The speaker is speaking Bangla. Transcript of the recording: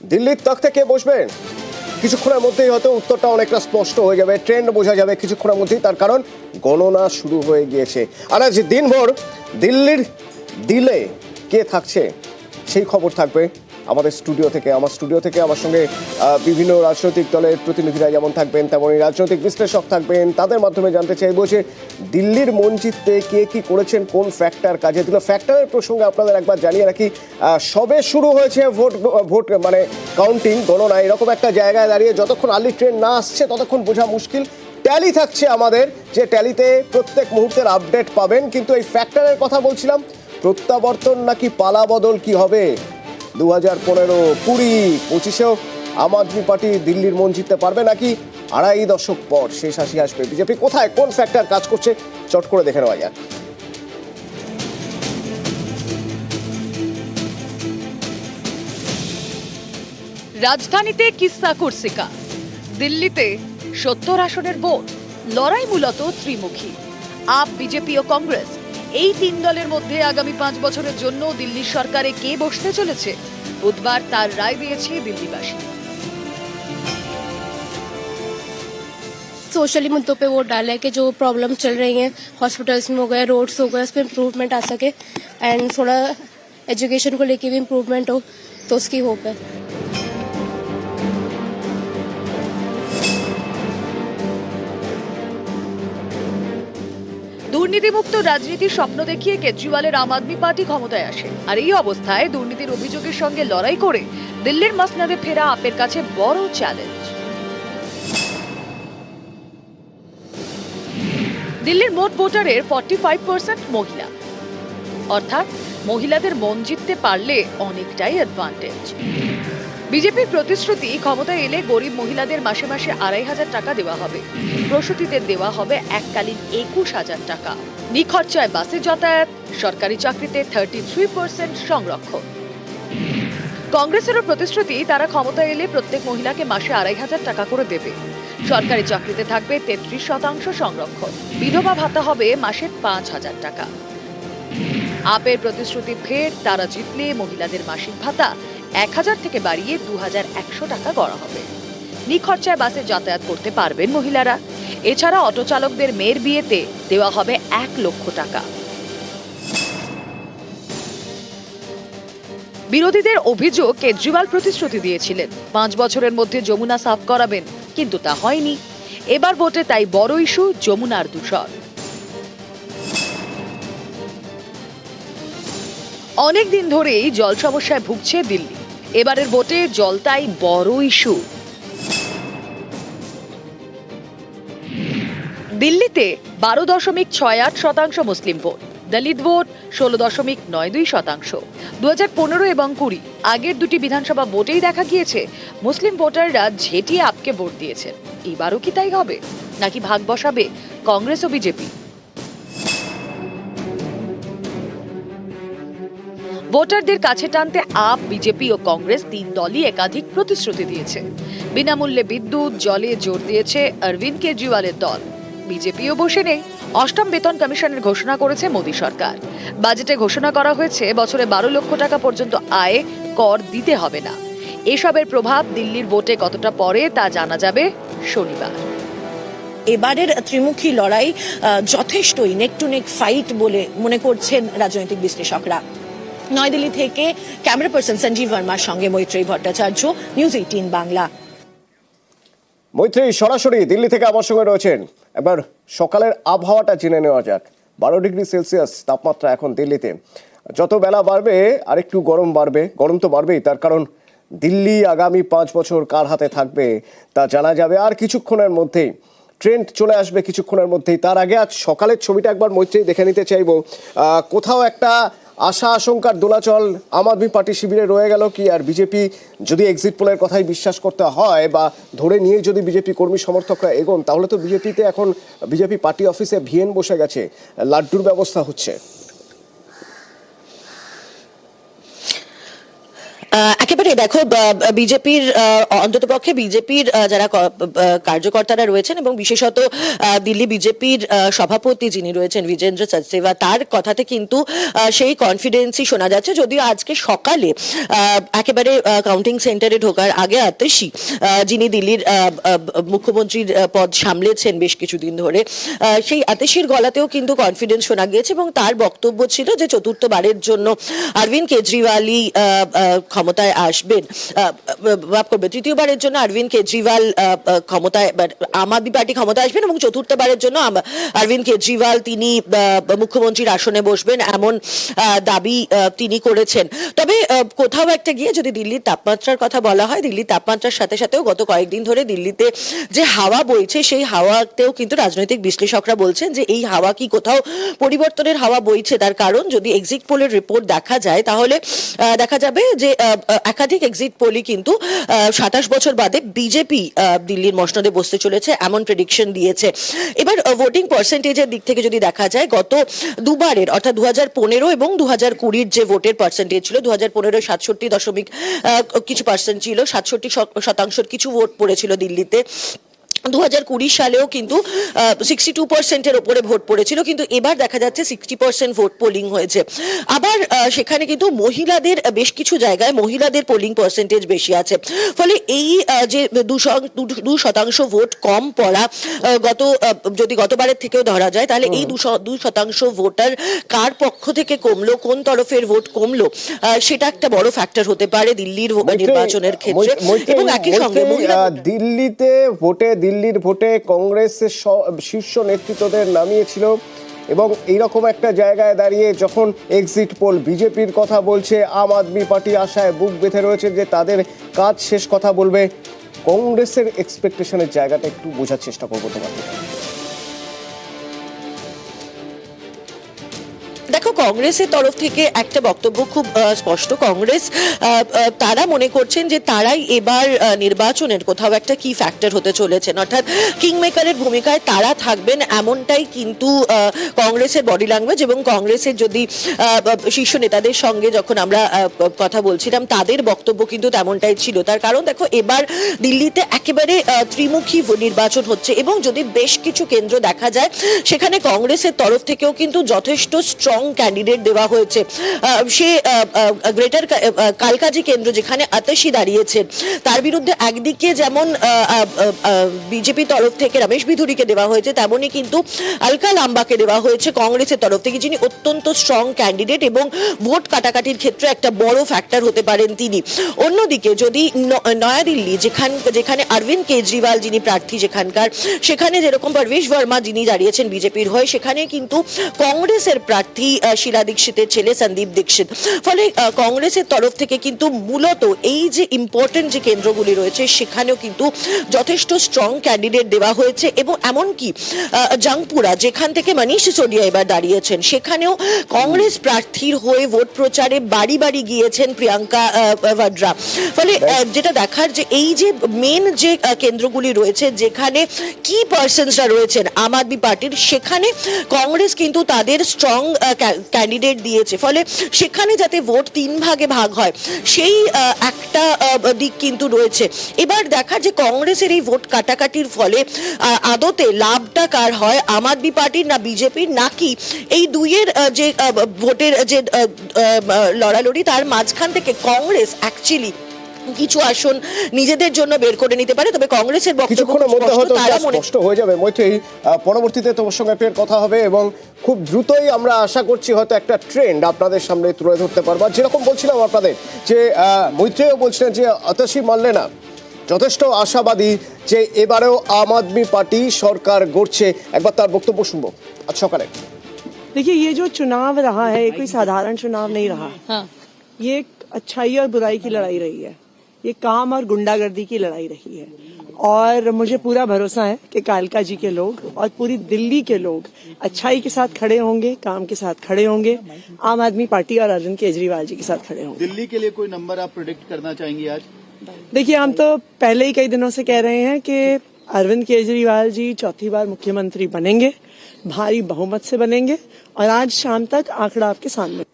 দিল্লির তখতে কে বসবেন। কিছুক্ষণের মধ্যেই হয়তো উত্তরটা অনেকটা স্পষ্ট হয়ে যাবে ট্রেন্ড বোঝা যাবে কিছুক্ষণের মধ্যেই, তার কারণ গণনা শুরু হয়ে গিয়েছে। আর আজ দিনভর দিল্লির দিলে কে থাকছে, সেই খবর থাকবে আমাদের স্টুডিও থেকে, আমার স্টুডিও থেকে আমার সঙ্গে বিভিন্ন রাজনৈতিক দলের প্রতিনিধিরা যেমন থাকবেন, তেমনই রাজনৈতিক বিশ্লেষক থাকবেন। তাদের মাধ্যমে জানতে চাইব যে দিল্লির জিততে কে কি করেছেন, কোন ফ্যাক্টর কাজে দিল। ফ্যাক্টরের প্রসঙ্গে আপনাদের একবার জানিয়ে রাখি সবে শুরু হয়েছে ভোট ভোট মানে কাউন্টিং গণনা। এরকম একটা জায়গায় দাঁড়িয়ে যতক্ষণ আর্লি ট্রেন না আসছে, ততক্ষণ বোঝা মুশকিল। ট্যালি থাকছে আমাদের যে ট্যালিতে প্রত্যেক মুহূর্তের আপডেট পাবেন। কিন্তু এই ফ্যাক্টরের কথা বলছিলাম, প্রত্যাবর্তন নাকি পালা বদল কি হবে? দু হাজার পনেরো কুড়ি পঁচিশেও আম আদমি পার্টি দিল্লির মন জিততে পারবে নাকি? আড়াই দশক পর শেষ হাসি আসবে বিজেপি। কোথায় কোন ফ্যাক্টর কাজ করছে? চট করে দেখে নেওয়া যাক। রাজধানীতে কিস্সা কুর্সিকা। দিল্লিতে সত্তর আসনের ভোট, লড়াই মূলত ত্রিমুখী। আপ বিজেপি ও কংগ্রেস এই তিন দলের মধ্যে আগামী পাঁচ বছরের জন্য দিল্লির সরকারে কে বসতে চলেছে বুধবার তার রায় দিয়েছে দিল্লিবাসী सोशली मुद्दों पे वोट डाला है कि जो प्रॉब्लम चल रही हैं हॉस्पिटल्स में हो गए रोड्स हो गए उस पर इम्प्रूवमेंट आ सके एंड थोड़ा एजुकेशन को लेके भी इम्प्रूवमेंट हो तो उसकी होप है দুর্নীতিমুক্ত রাজনীতির স্বপ্ন দেখিয়ে কেজরিওয়ালের আম আদমি পার্টি ক্ষমতায় আসে। আর এই অবস্থায় দুর্নীতির অভিযোগের সঙ্গে লড়াই করে দিল্লির মাসনাদে ফেরা আপের কাছে বড় চ্যালেঞ্জ। দিল্লির মোট ভোটারের ফর্টি ফাইভ পার্সেন্ট মহিলা। অর্থাৎ মহিলাদের মন জিততে পারলে অনেকটাই অ্যাডভান্টেজ বিজেপির প্রতিশ্রুতি, ক্ষমতায় এলে গরিব মহিলাদের মাসে মাসে আড়াই হাজার টাকা দেওয়া হবে। প্রসূতিদের দেওয়া হবে এককালীন একুশ হাজার টাকা। নিখরচায় বাসে যাতায়াত, সরকারি চাকরিতে থার্টি থ্রি পার্সেন্ট সংরক্ষণ। কংগ্রেসেরও প্রতিশ্রুতি, তারা ক্ষমতায় এলে প্রত্যেক মহিলাকে মাসে আড়াই হাজার টাকা করে দেবে। সরকারি চাকরিতে থাকবে তেত্রিশ শতাংশ সংরক্ষণ। বিধবা ভাতা হবে মাসে পাঁচ হাজার টাকা। আপের প্রতিশ্রুতি ফের তারা জিতলে মহিলাদের মাসিক ভাতা। এক হাজার থেকে বাড়িয়ে দু হাজার একশো টাকা করা হবে। নিখরচায় বাসে যাতায়াত করতে পারবেন মহিলারা। এছাড়া অটো চালকদের মেয়ের বিয়েতে দেওয়া হবে এক লক্ষ টাকা। বিরোধীদের অভিযোগ কেজরিওয়াল প্রতিশ্রুতি দিয়েছিলেন। পাঁচ বছরের মধ্যে যমুনা সাফ করাবেন, কিন্তু তা হয়নি। এবার ভোটে তাই বড় ইস্যু যমুনার দূষণ অনেক দিন ধরেই জল সমস্যায় ভুগছে দিল্লি। এবারের ভোটে জল তাই বড় ইস্যু। দিল্লিতে বারো দশমিক ছয় আট শতাংশ মুসলিম ভোট, দলিত ভোট ষোলো দশমিক নয় দুই শতাংশ। দু হাজার পনেরো এবং কুড়ি, আগের দুটি বিধানসভা ভোটেই দেখা গিয়েছে, মুসলিম ভোটাররা ঝেঁটিয়ে আপকে ভোট দিয়েছেন। এবারও কি তাই হবে? নাকি ভাগ বসাবে কংগ্রেস ও বিজেপি? ভোটারদের কাছে টানতে আপ বিজেপি ও কংগ্রেস তিন দলই একাধিক প্রতিশ্রুতি দিয়েছে। বিনামূল্যে বিদ্যুৎ, জলে জোর দিয়েছে অরবিন্দ কেজরিওয়ালের দল। বিজেপিও বসে নেই। অষ্টম বেতন কমিশনের ঘোষণা করেছে মোদী সরকার। বাজেটে ঘোষণা করা হয়েছে, বছরে বারো লক্ষ টাকা পর্যন্ত আয়ে কর দিতে হবে না। এসবের প্রভাব দিল্লির ভোটে কতটা পড়ে তা জানা যাবে শনিবার। এবারের ত্রিমুখী লড়াই যথেষ্টই নেক টু নেক ফাইট বলে মনে করছেন রাজনৈতিক বিশ্লেষকরা। নয়াদিল্লি থেকে ক্যামেরা পার্সন সঞ্জীব বর্মার সঙ্গে মৈত্রী ভট্টাচার্য নিউজ এইটিন বাংলা। মৈত্রী সরাসরি দিল্লি থেকে আমার সঙ্গে রয়েছেন। এবার সকালের আবহাওয়াটা জেনে নেওয়া যাক। বারো ডিগ্রি সেলসিয়াস তাপমাত্রা এখন দিল্লিতে। যত বেলা বাড়বে, আরেকটু গরম বাড়বে। গরম তো বাড়বেই, তার কারণ দিল্লি আগামী পাঁচ বছর কার হাতে থাকবে তা জানা যাবে। আর কিছুক্ষণের মধ্যেই ট্রেন্ড চলে আসবে কিছুক্ষণের মধ্যেই। তার আগে আজ সকালের ছবিটা একবার মৈত্রী দেখে নিতে চাইব। কোথাও একটা আশা আশঙ্কার দোলাচল আম আদমি পার্টি শিবিরে রয়ে গেল কি? আর বিজেপি যদি এক্সিট পোলের কথাই বিশ্বাস করতে হয় বা ধরে নিয়ে যদি বিজেপি কর্মী সমর্থকরা এগোন, তাহলে তো বিজেপিতে এখন, বিজেপি পার্টি অফিসে ভিএন বসে গেছে। লাড্ডুর ব্যবস্থা হচ্ছে। একেবারে দেখো বিজেপির অন্তত পক্ষে বিজেপির যারা কার্যকর্তারা রয়েছেন এবং বিশেষত দিল্লি বিজেপির সভাপতি যিনি রয়েছেন বিজেন্দ্র সচদেবা তার কথাতে কিন্তু সেই কনফিডেন্সই শোনা যাচ্ছে। যদিও আজকে সকালে একেবারে কাউন্টিং সেন্টারে ঢোকার আগে আতসি যিনি দিল্লির মুখ্যমন্ত্রীর পদ সামলেছেন বেশ কিছুদিন ধরে সেই আতসির গলাতেও কিন্তু কনফিডেন্স শোনা গিয়েছে এবং তার বক্তব্য ছিল যে চতুর্থবারের জন্য অরবিন্দ কেজরিওয়ালই ক্ষমতায় আসবেন। মাফ করবে, তৃতীয়বারের জন্য অরবিন্দ কেজরিওয়াল ক্ষমতায় আম আদমি পার্টি ক্ষমতায় আসবেন এবং চতুর্থবারের জন্য অরবিন্দ কেজরিওয়াল তিনি মুখ্যমন্ত্রীর আসনে বসবেন এমন দাবি তিনি করেছেন। তবে কোথাও একটা গিয়ে যদি দিল্লির তাপমাত্রার কথা বলা হয়, দিল্লির তাপমাত্রার সাথে সাথেও গত কয়েকদিন ধরে দিল্লিতে যে হাওয়া বইছে, সেই হাওয়াতেও কিন্তু রাজনৈতিক বিশ্লেষকরা বলছেন যে এই হাওয়া কি কোথাও পরিবর্তনের হাওয়া বইছে। তার কারণ যদি এক্সিট পোলের রিপোর্ট দেখা যায়, তাহলে দেখা যাবে যে একাধিক এক্সিট পোলই কিন্তু সাতাশ বছর বাদে বিজেপি দিল্লির মসনদে বসতে চলেছে, এমন প্রেডিকশন দিয়েছে। এবার ভোটিং পার্সেন্টেজের দিক থেকে যদি দেখা যায়, গত দুবারের, অর্থাৎ দু হাজার পনেরো এবং দু হাজার কুড়ির যে ভোটের পার্সেন্টেজ ছিল দু হাজার পনেরো সাতষট্টি দশমিক কিছু পার্সেন্ট ছিল, সাতষট্টি শতাংশের কিছু ভোট পড়েছিল দিল্লিতে। দু হাজার কুড়ি সালেও কিন্তু সিক্সটি টু পার্সেন্টের ওপরে ভোট পড়েছিল কিন্তু এবার দেখা যাচ্ছে সিক্সটি পার্সেন্ট ভোট পোলিং হয়েছে। আবার সেখানে কিন্তু মহিলাদের বেশ কিছু জায়গায় মহিলাদের পোলিং পার্সেন্টেজ বেশি আছে। ফলে এই যে দু শতাংশ ভোট কম পড়া গত যদি গতবারের থেকেও ধরা যায় তাহলে এই দু শতাংশ ভোটার কার পক্ষ থেকে কমলো কোন তরফের ভোট কমলো সেটা একটা বড় ফ্যাক্টর হতে পারে দিল্লির নির্বাচনের ক্ষেত্রে। এবং একই সঙ্গে দিল্লিতে ভোটে দিল্লির ভোটে কংগ্রেসের শীর্ষ নেতৃত্বদের নামিয়েছিল এবং এইরকম একটা জায়গায় দাঁড়িয়ে যখন এক্সিট পোল বিজেপির কথা বলছে, আম আদমি পার্টি আশায় বুক বেঁধে রয়েছে যে তাদের কাজ শেষ কথা বলবে। কংগ্রেসের এক্সপেকটেশনের জায়গাটা একটু বোঝার চেষ্টা করব তোমার কংগ্রেসের তরফ থেকে একটা বক্তব্য খুব স্পষ্ট। কংগ্রেস তারা মনে করছেন যে তারাই এবার নির্বাচনের কোথাও একটা কি ফ্যাক্টর হতে চলেছেন। অর্থাৎ কিংমেকারের ভূমিকায় তারা থাকবেন এমনটাই কিন্তু কংগ্রেসের বডি ল্যাঙ্গুয়েজ এবং কংগ্রেসের যদি শীর্ষ নেতাদের সঙ্গে যখন আমরা কথা বলছিলাম, তাদের বক্তব্য কিন্তু তেমনটাই ছিল। তার কারণ দেখো, এবার দিল্লিতে একেবারে ত্রিমুখী নির্বাচন হচ্ছে এবং যদি বেশ কিছু কেন্দ্র দেখা যায়, সেখানে কংগ্রেসের তরফ থেকেও কিন্তু যথেষ্ট স্ট্রং ক্যান্ডিডেট দেওয়া হয়েছে। সে গ্রেটার কালকাজি কেন্দ্র যেখানে আতসি দাঁড়িয়েছেন তার বিরুদ্ধে একদিকে যেমন বিজেপি তরফ থেকে রমেশ বিধুরিকে দেওয়া হয়েছে তেমনই কিন্তু আলকা লাম্বাকে দেওয়া হয়েছে কংগ্রেসের তরফ থেকে, যিনি অত্যন্ত স্ট্রং ক্যান্ডিডেট এবং ভোট কাটাকাটির ক্ষেত্রে একটা বড় ফ্যাক্টর হতে পারেন তিনি। অন্যদিকে যদি নয়াদিল্লি, যেখান, যেখানে অরবিন্দ কেজরিওয়াল যিনি প্রার্থী যেখানকার, সেখানে যেরকম পরবেশ বর্মা যিনি দাঁড়িয়েছেন বিজেপির হয়ে, সেখানে কিন্তু কংগ্রেসের প্রার্থী শীলা দীক্ষিতের ছেলে সন্দীপ দীক্ষিত। ফলে কংগ্রেসের তরফ থেকে কিন্তু মূলত এই যে ইম্পর্টেন্ট যে কেন্দ্রগুলি রয়েছে সেখানেও কিন্তু যথেষ্ট স্ট্রং ক্যান্ডিডেট দেওয়া হয়েছে এবং এমনকি জাংপুরা যেখান থেকে মনীষ সিসোদিয়া এবার দাঁড়িয়েছেন সেখানেও কংগ্রেস প্রার্থীর হয়ে ভোট প্রচারে বাড়ি বাড়ি গিয়েছেন প্রিয়াঙ্কা ভাড্রা। ফলে যেটা দেখার যে এই যে মেন যে কেন্দ্রগুলি রয়েছে যেখানে কি পার্সনসরা রয়েছেন আম আদমি পার্টির সেখানে কংগ্রেস কিন্তু তাদের স্ট্রং ক্যান্ডিডেট দিয়েছে। ফলে সেখানে যাতে ভোট তিন ভাগে ভাগ হয়, সেই একটা দিক কিন্তু রয়েছে। এবার দেখা যে কংগ্রেসের এই ভোট কাটাকাটির ফলে আদতে লাভটা কার হয়, আম আদমি পার্টির না বিজেপির, নাকি এই দুইয়ের যে ভোটের যে লড়ালড়ি, তার মাঝখান থেকে কংগ্রেস অ্যাকচুয়ালি কিছু আসন নিজেদের জন্য বের করে নিতে পারে তবে কংগ্রেসের বক্তব্য কিছুক্ষণের খুব মধ্যে স্পষ্ট, হয়তো তারা এটা মনে স্পষ্ট হয়ে যাবে মৈত্রেয়ী আহ, পরবর্তীতে তোমার সঙ্গে ফের কথা হবে এবং খুব দ্রুতই আমরা আশা করছি হয়তো একটা ট্রেন্ড আপনাদের সামনে তুলে ধরতে পারবো আর যেরকম বলছিলাম আপনাদের যে আহ, মৈত্রেয়ও বলছিলেন যে অতসী মানলে না যথেষ্ট আশাবাদী যে এবারেও আম আদমি পার্টি সরকার গড়ছে একবার তার বক্তব্য শুনবো আজ সকালে देखिए ये जो चुनाव रहा है ये कोई साधारण चुनाव नहीं रहा हाँ ये एक अच्छाई और बुराई की लड़ाई रही है ये काम और गुंडागर्दी की लड़ाई रही है। और मुझे पूरा भरोसा है कि कालका जी के लोग और पूरी दिल्ली के लोग अच्छाई के साथ खड़े होंगे काम के साथ खड़े होंगे। आम आदमी पार्टी और अरविंद केजरीवाल जी के साथ खड़े होंगे। दिल्ली के लिए कोई नंबर आप प्रोडिक्ट करना चाहेंगे आज? देखिए हम तो पहले ही कई दिनों से कह रहे हैं कि अरविंद केजरीवाल जी चौथी बार मुख्यमंत्री बनेंगे भारी बहुमत से बनेंगे और आज शाम तक आंकड़ा आपके सामने।